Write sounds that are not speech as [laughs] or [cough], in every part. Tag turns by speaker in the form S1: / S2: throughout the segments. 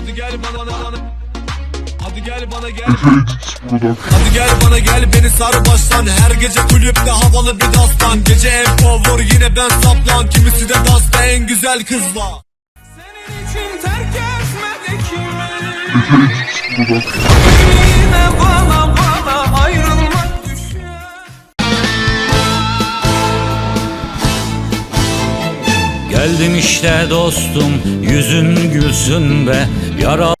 S1: Hadi gel bana bana Hadi gel bana gel. Hadi gel bana gel beni sar baştan. Her gece kulüpte havalı bir dastan. Gece en power yine ben saplan. Kimisi de dasta en güzel kız var. Senin için terk etmedik Yine bana bana
S2: Geldim işte dostum yüzün gülsün be Yara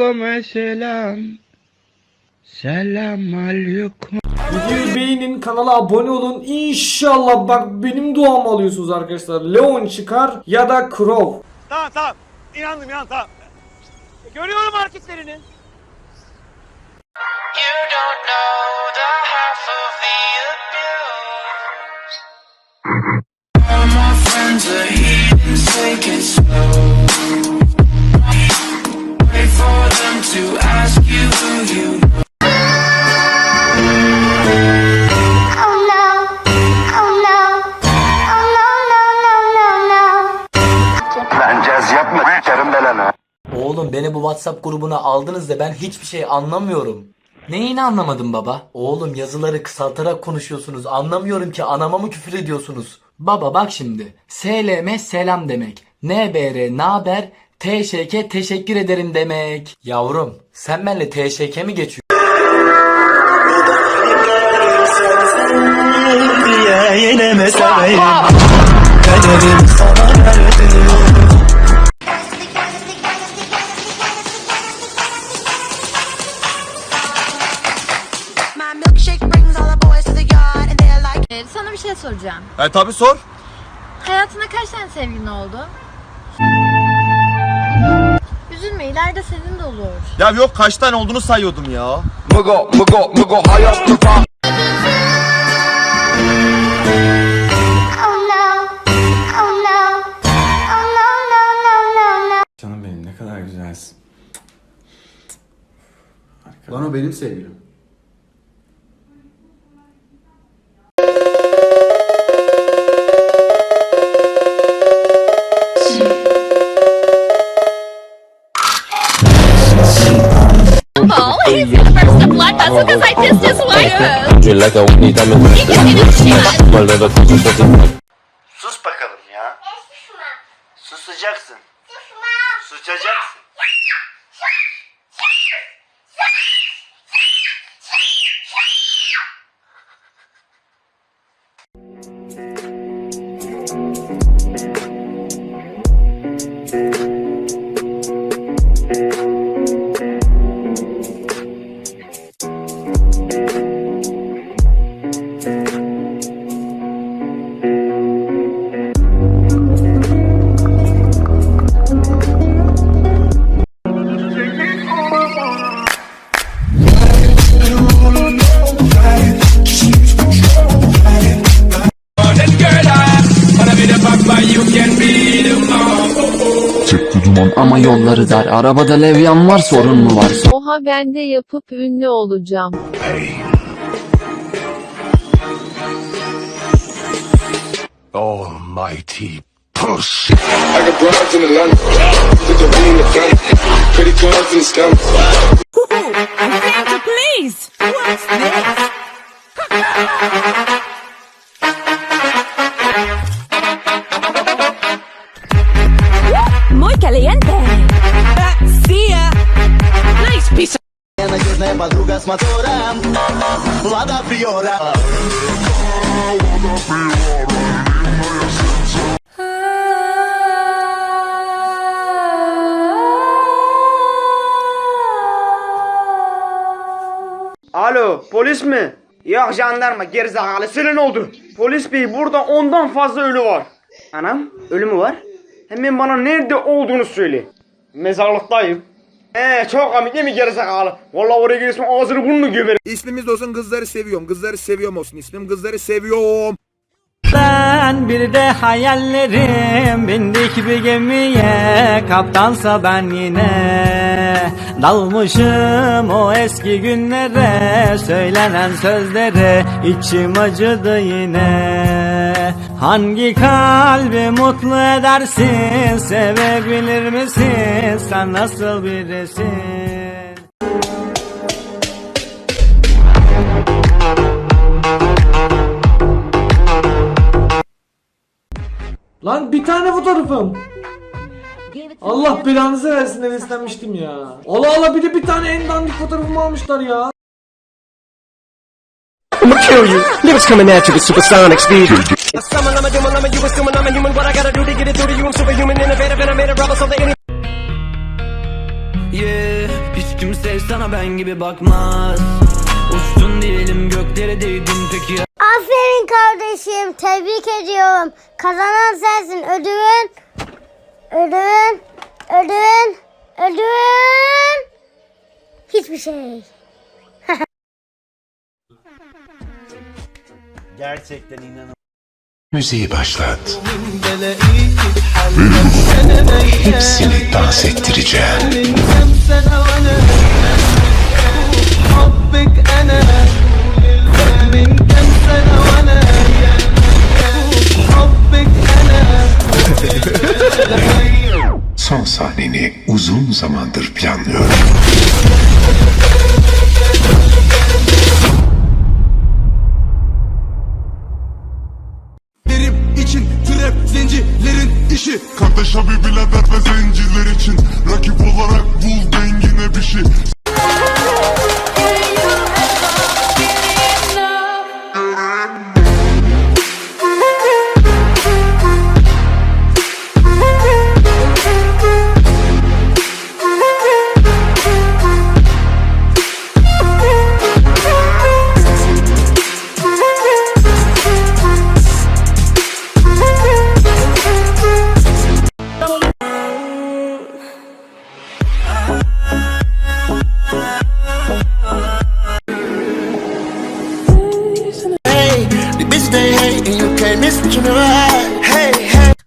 S3: Aleyküm selam. Selam aleyküm.
S4: Videoyu beğenin, kanala abone olun. İnşallah bak benim duamı alıyorsunuz arkadaşlar. Leon çıkar ya da Crow.
S5: Tamam tamam. İnandım inan tamam. Görüyorum hareketlerini.
S6: Oh
S7: WhatsApp grubuna aldınız da ben hiçbir şey anlamıyorum. Neyini anlamadın baba? Oğlum yazıları kısaltarak konuşuyorsunuz. Anlamıyorum ki anama mı küfür ediyorsunuz? Baba bak şimdi. SLM selam demek. NBR naber? TŞK teşekkür ederim demek. Yavrum sen benimle TŞK mi geçiyorsun?
S6: My
S8: soracağım.
S5: E tabi sor.
S8: Hayatında kaç tane sevgilin oldu? Üzülme ileride senin de olur.
S5: Ya yok kaç tane olduğunu sayıyordum ya.
S9: Mugo mugo mugo hayat tufa.
S6: Oh no. Oh no. Oh no, no, no, no, no.
S3: Canım benim ne kadar güzelsin.
S10: Lan o benim sevgilim.
S8: Oh, he's the blood vessel because I pissed his wife.
S9: Sus bakalım ya. Susacaksın. Susacaksın.
S11: Ama yolları dar. Arabada levyan var sorun mu var?
S8: Oha ben de yapıp ünlü olacağım.
S9: Almighty push. I got broads in Atlanta. The V in the front. Pretty cards in the stomach.
S8: Please. What's this? Caliente. See ya. Nice piece of
S12: trasformatore Vado a Priora
S13: Alo polis mi? Yok jandarma gerizekalı senin oldu. Polis bey burada ondan fazla ölü var. Anam ölü mü var? Hemen bana nerede olduğunu söyle. Mezarlıktayım. Eee çok komik değil mi gerizekalı? Vallahi oraya gelirsin ağzını burnunu gömerim.
S12: İsmimiz olsun kızları seviyorum. Kızları seviyorum olsun. İsmim kızları seviyorum.
S14: Ben bir de hayallerim bindik bir gemiye kaptansa ben yine dalmışım o eski günlere söylenen sözlere içim acıdı yine hangi kalbi mutlu edersin sevebilir misin sen nasıl birisin
S4: Lan bir tane fotoğrafım. Allah belanızı versin heveslenmiştim ya. Allah Allah bir de bir tane en dandik fotoğrafımı almışlar ya.
S12: I'ma kill you. Lyrics coming at you with supersonic speed. Summon, I'm a demon, I'm a you assuming I'm a human. What I gotta do to get it through to you? I'm superhuman, innovative, and I made a rubber so that any
S14: Yeah, hiç kimse sana ben gibi bakmaz Uçtun diyelim göklere değdin peki
S6: Aferin kardeşim. Tebrik ediyorum. Kazanan sensin. Ödülün. Ödülün. Ödülün. Ödülün. Hiçbir şey.
S15: Müziği başlat. Hepsini dans ettireceğim. Son sahneni uzun zamandır planlıyorum.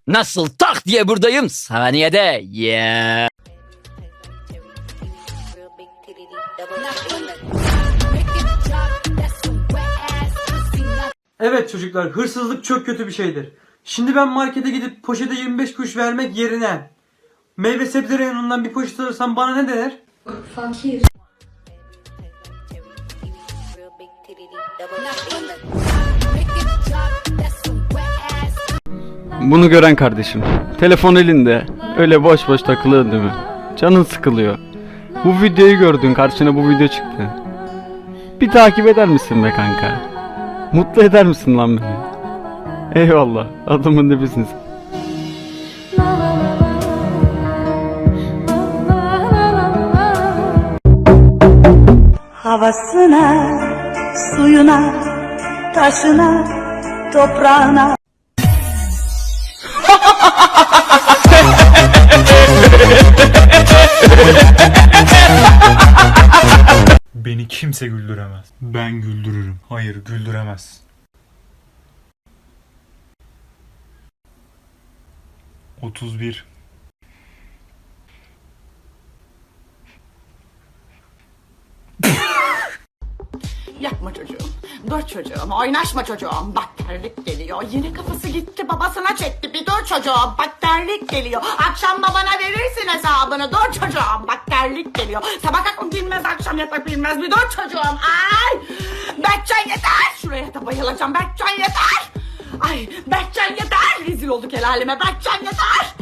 S14: Nasıl tak diye buradayım saniyede yeah.
S4: Evet çocuklar hırsızlık çok kötü bir şeydir. Şimdi ben markete gidip poşete 25 kuruş vermek yerine meyve sebze reyonundan bir poşet alırsam bana ne der?
S16: Real
S13: Bunu gören kardeşim. Telefon elinde. Öyle boş boş takılıyor değil mi? Canın sıkılıyor. Bu videoyu gördün karşına bu video çıktı. Bir takip eder misin be kanka? Mutlu eder misin lan beni? Eyvallah. Adamın dibisin sen.
S17: Havasına, suyuna, taşına, toprağına
S1: Beni kimse güldüremez. Ben güldürürüm. Hayır güldüremez. Otuz bir.
S17: Yapma çocuğum. Dur çocuğum. Oynaşma çocuğum. Bak terlik geliyor. Yine kafası gitti babasına çekti. Bir dur çocuğum. Bak terlik geliyor. Akşam babana verirsin hesabını. Dur çocuğum. Bak terlik geliyor. Sabah kalkıp bilmez akşam yatak bilmez. Bir dur çocuğum. Ay. Berkcan yeter. Şuraya da bayılacağım. Berkcan yeter. Ay Berkcan yeter. Rezil olduk el aleme. Berkcan yeter.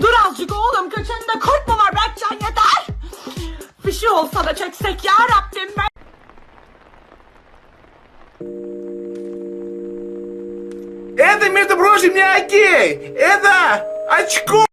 S17: Dur azıcık oğlum. Köçende kurt mu var Berkcan yeter. Bir şey olsa da çeksek ya Rabbim. Ben...
S1: Это, между прочим, не окей! Это очко!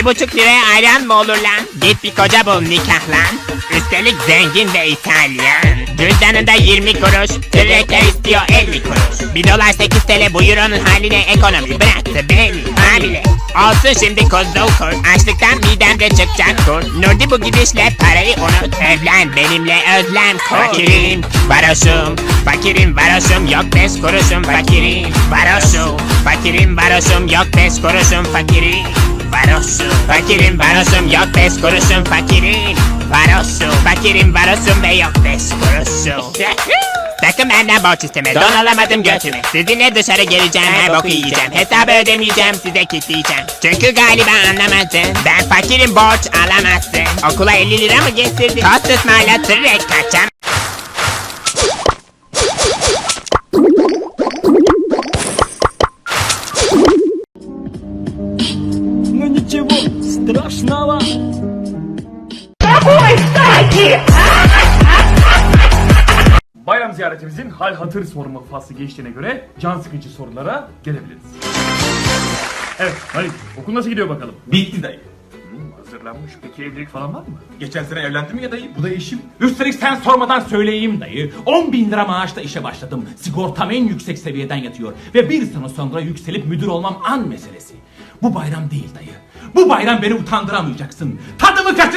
S12: Bir buçuk liraya ayran mı olur lan? Git bir koca bul nikahlan. Üstelik zengin ve İtalyan. Cüzdanında 20 kuruş, tırrekler istiyor 50 kuruş. 1 dolar 8 TL bu euronun haline ekonomi bıraktı beni hamile. Olsun şimdi kuzu kur, açlıktan midemde çıkacak kur. Nurdi bu gidişle parayı unut, evlen benimle özlem kur. Fakirim, varoşum, fakirim varoşum, yok beş kuruşum fakirim, varoşum. Fakirim varoşum, yok beş kuruşum fakirim. Varoşum, fakirim varoşum, yok beş kuruşum fakirim. Varoşum, fakirim varoşum ve yok beş kuruşum. [laughs] Sakın benden borç isteme, don alamadım götüme. Sizinle dışarı geleceğim, her boku yiyeceğim. Hesabı ödemeyeceğim, size kilitleyeceğim. Çünkü galiba anlamadın. Ben fakirim, borç alamazsın. Okula 50 lira mı getirdin? Tost ısmarla tırrek kaçam.
S4: Bayram ziyaretimizin hal hatır sorma faslı geçtiğine göre can sıkıcı sorulara gelebiliriz. Evet Halit okul nasıl gidiyor bakalım?
S18: Bitti dayı.
S4: Hazırlanmış peki evlilik falan var mı?
S18: Geçen sene evlendim ya dayı. Bu da eşim. Üstelik sen sormadan söyleyeyim dayı. 10 bin lira maaşla işe başladım. Sigortam en yüksek seviyeden yatıyor. Ve bir sene sonra yükselip müdür olmam an meselesi. Bu bayram değil dayı. Bu bayram beni utandıramayacaksın. Tadımı kaçır...